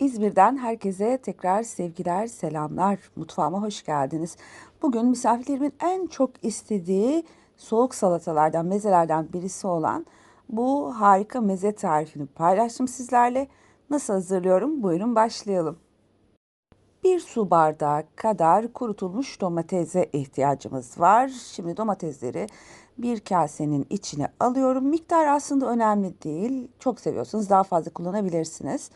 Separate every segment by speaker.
Speaker 1: İzmir'den herkese tekrar sevgiler, selamlar. Mutfağıma hoş geldiniz. Bugün misafirlerimin en çok istediği soğuk salatalardan, mezelerden birisi olan bu harika meze tarifini paylaştım sizlerle. Nasıl hazırlıyorum? Buyurun başlayalım. Bir su bardağı kadar kurutulmuş domatese ihtiyacımız var. Şimdi domatesleri bir kasenin içine alıyorum. Miktar aslında önemli değil. Çok seviyorsanız daha fazla kullanabilirsiniz.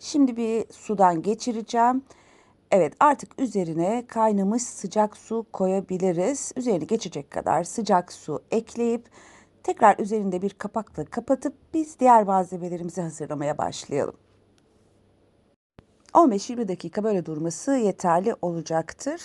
Speaker 1: Şimdi bir sudan geçireceğim. Evet artık üzerine kaynamış sıcak su koyabiliriz. Üzerini geçecek kadar sıcak su ekleyip tekrar üzerinde bir kapakla kapatıp biz diğer malzemelerimizi hazırlamaya başlayalım. 15-20 dakika böyle durması yeterli olacaktır.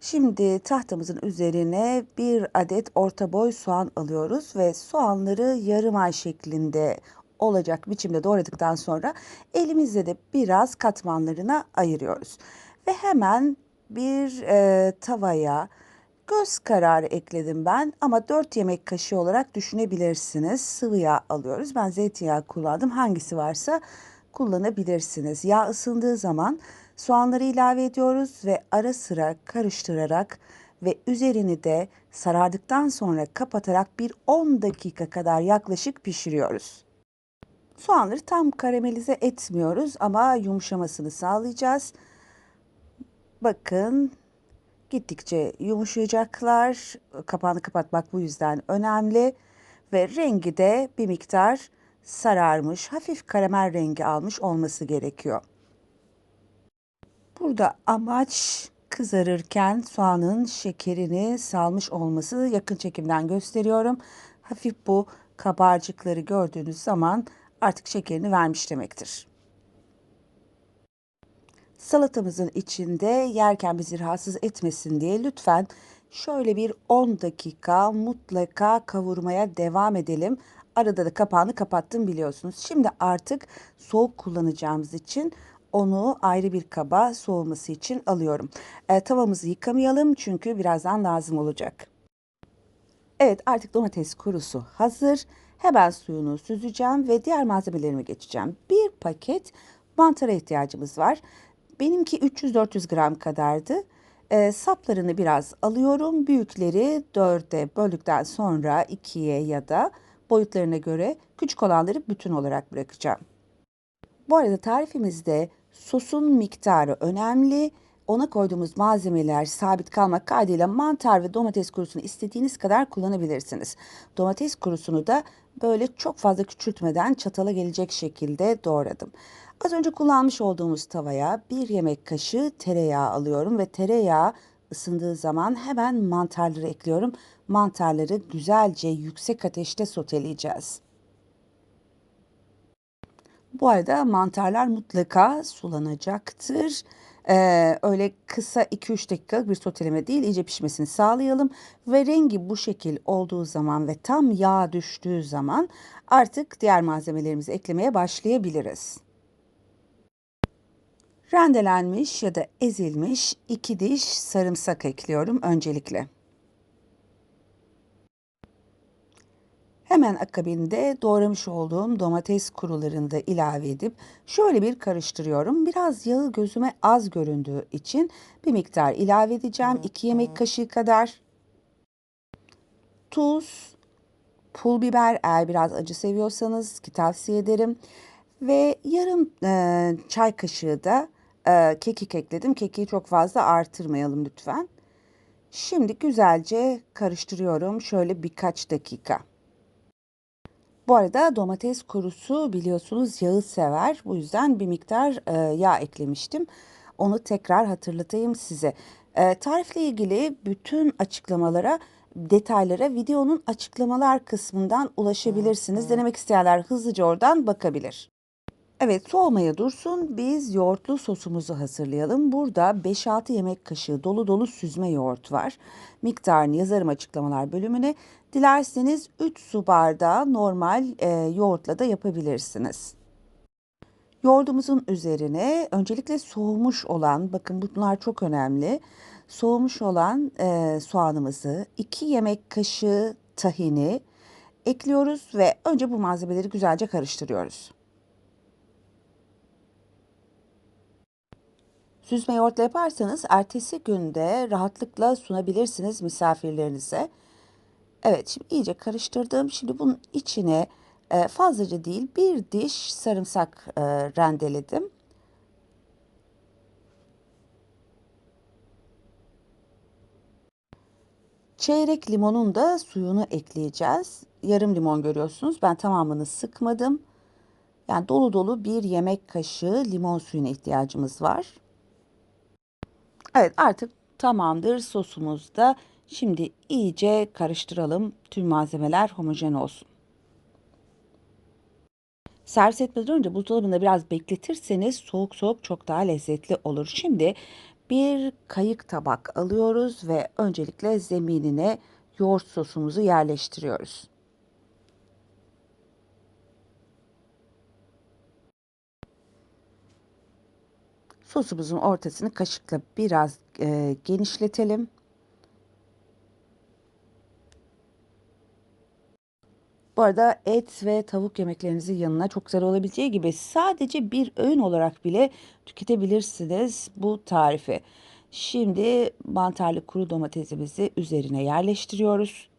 Speaker 1: Şimdi tahtamızın üzerine bir adet orta boy soğan alıyoruz ve soğanları yarım ay şeklinde olacak biçimde doğradıktan sonra elimizle de biraz katmanlarına ayırıyoruz. Ve hemen bir e, tavaya göz kararı ekledim ben ama 4 yemek kaşığı olarak düşünebilirsiniz. Sıvı yağ alıyoruz. Ben zeytinyağı kullandım. Hangisi varsa kullanabilirsiniz. Yağ ısındığı zaman soğanları ilave ediyoruz ve ara sıra karıştırarak ve üzerini de sarardıktan sonra kapatarak bir 10 dakika kadar yaklaşık pişiriyoruz. Soğanları tam karamelize etmiyoruz ama yumuşamasını sağlayacağız. Bakın gittikçe yumuşayacaklar. Kapağını kapatmak bu yüzden önemli ve rengi de bir miktar sararmış, hafif karamel rengi almış olması gerekiyor. Burada amaç kızarırken soğanın şekerini salmış olması yakın çekimden gösteriyorum. Hafif bu kabarcıkları gördüğünüz zaman artık şekerini vermiş demektir. Salatamızın içinde yerken bizi rahatsız etmesin diye lütfen şöyle bir 10 dakika mutlaka kavurmaya devam edelim. Arada da kapağını kapattım biliyorsunuz. Şimdi artık soğuk kullanacağımız için onu ayrı bir kaba soğuması için alıyorum. E, tavamızı yıkamayalım çünkü birazdan lazım olacak. Evet artık domates kurusu hazır. Hemen suyunu süzeceğim ve diğer malzemelerime geçeceğim. Bir paket mantara ihtiyacımız var. Benimki 300-400 gram kadardı. E, saplarını biraz alıyorum. Büyükleri dörde böldükten sonra ikiye ya da boyutlarına göre küçük olanları bütün olarak bırakacağım. Bu arada tarifimizde sosun miktarı önemli. Ona koyduğumuz malzemeler sabit kalmak kaydıyla mantar ve domates kurusunu istediğiniz kadar kullanabilirsiniz. Domates kurusunu da böyle çok fazla küçültmeden çatala gelecek şekilde doğradım. Az önce kullanmış olduğumuz tavaya bir yemek kaşığı tereyağı alıyorum ve tereyağı ısındığı zaman hemen mantarları ekliyorum. Mantarları güzelce yüksek ateşte soteleyeceğiz. Bu arada mantarlar mutlaka sulanacaktır. Ee, öyle kısa 2-3 dakikalık bir soteleme değil iyice pişmesini sağlayalım. Ve rengi bu şekil olduğu zaman ve tam yağ düştüğü zaman artık diğer malzemelerimizi eklemeye başlayabiliriz. Rendelenmiş ya da ezilmiş 2 diş sarımsak ekliyorum öncelikle. Hemen akabinde doğramış olduğum domates kurularını da ilave edip şöyle bir karıştırıyorum. Biraz yağı gözüme az göründüğü için bir miktar ilave edeceğim. 2 yemek kaşığı kadar. Tuz, pul biber eğer biraz acı seviyorsanız ki tavsiye ederim. Ve yarım e, çay kaşığı da e, kekik ekledim. Kekiği çok fazla artırmayalım lütfen. Şimdi güzelce karıştırıyorum şöyle birkaç dakika. Bu arada domates kurusu biliyorsunuz yağı sever. Bu yüzden bir miktar e, yağ eklemiştim. Onu tekrar hatırlatayım size. E, tarifle ilgili bütün açıklamalara, detaylara videonun açıklamalar kısmından ulaşabilirsiniz. Denemek isteyenler hızlıca oradan bakabilir. Evet soğumaya dursun. Biz yoğurtlu sosumuzu hazırlayalım. Burada 5-6 yemek kaşığı dolu dolu süzme yoğurt var. Miktarını yazarım açıklamalar bölümüne. Dilerseniz 3 su bardağı normal e, yoğurtla da yapabilirsiniz. Yoğurdumuzun üzerine öncelikle soğumuş olan, bakın bunlar çok önemli. Soğumuş olan e, soğanımızı, 2 yemek kaşığı tahini ekliyoruz ve önce bu malzemeleri güzelce karıştırıyoruz. Süzme yoğurtla yaparsanız ertesi günde rahatlıkla sunabilirsiniz misafirlerinize. Evet, şimdi iyice karıştırdım. Şimdi bunun içine e, fazlaca değil bir diş sarımsak e, rendeledim. Çeyrek limonun da suyunu ekleyeceğiz. Yarım limon görüyorsunuz. Ben tamamını sıkmadım. Yani dolu dolu bir yemek kaşığı limon suyuna ihtiyacımız var. Evet artık tamamdır sosumuz da. Şimdi iyice karıştıralım. Tüm malzemeler homojen olsun. Servis etmeden önce buzdolabında biraz bekletirseniz soğuk soğuk çok daha lezzetli olur. Şimdi bir kayık tabak alıyoruz ve öncelikle zeminine yoğurt sosumuzu yerleştiriyoruz. Sosumuzun ortasını kaşıkla biraz e, genişletelim. Bu arada et ve tavuk yemeklerinizin yanına çok güzel olabileceği gibi sadece bir öğün olarak bile tüketebilirsiniz bu tarifi. Şimdi mantarlı kuru domatesimizi üzerine yerleştiriyoruz.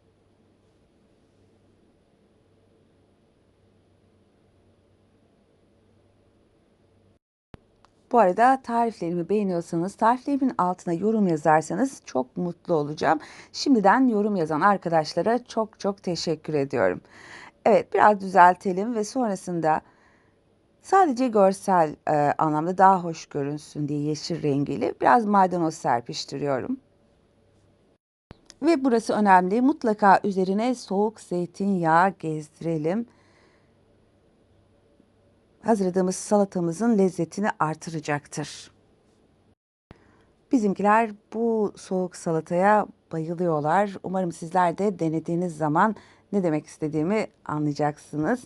Speaker 1: Bu arada tariflerimi beğeniyorsanız tariflerimin altına yorum yazarsanız çok mutlu olacağım. Şimdiden yorum yazan arkadaşlara çok çok teşekkür ediyorum. Evet biraz düzeltelim ve sonrasında sadece görsel e, anlamda daha hoş görünsün diye yeşil rengiyle biraz maydanoz serpiştiriyorum. Ve burası önemli. Mutlaka üzerine soğuk zeytinyağı gezdirelim hazırladığımız salatamızın lezzetini artıracaktır. Bizimkiler bu soğuk salataya bayılıyorlar. Umarım sizler de denediğiniz zaman ne demek istediğimi anlayacaksınız.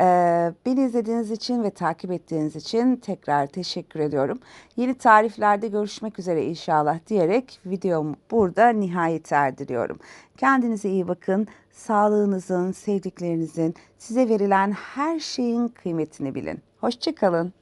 Speaker 1: Ee, beni izlediğiniz için ve takip ettiğiniz için tekrar teşekkür ediyorum. Yeni tariflerde görüşmek üzere inşallah diyerek videomu burada nihayet erdiriyorum. Kendinize iyi bakın. Sağlığınızın, sevdiklerinizin, size verilen her şeyin kıymetini bilin. Hoşçakalın.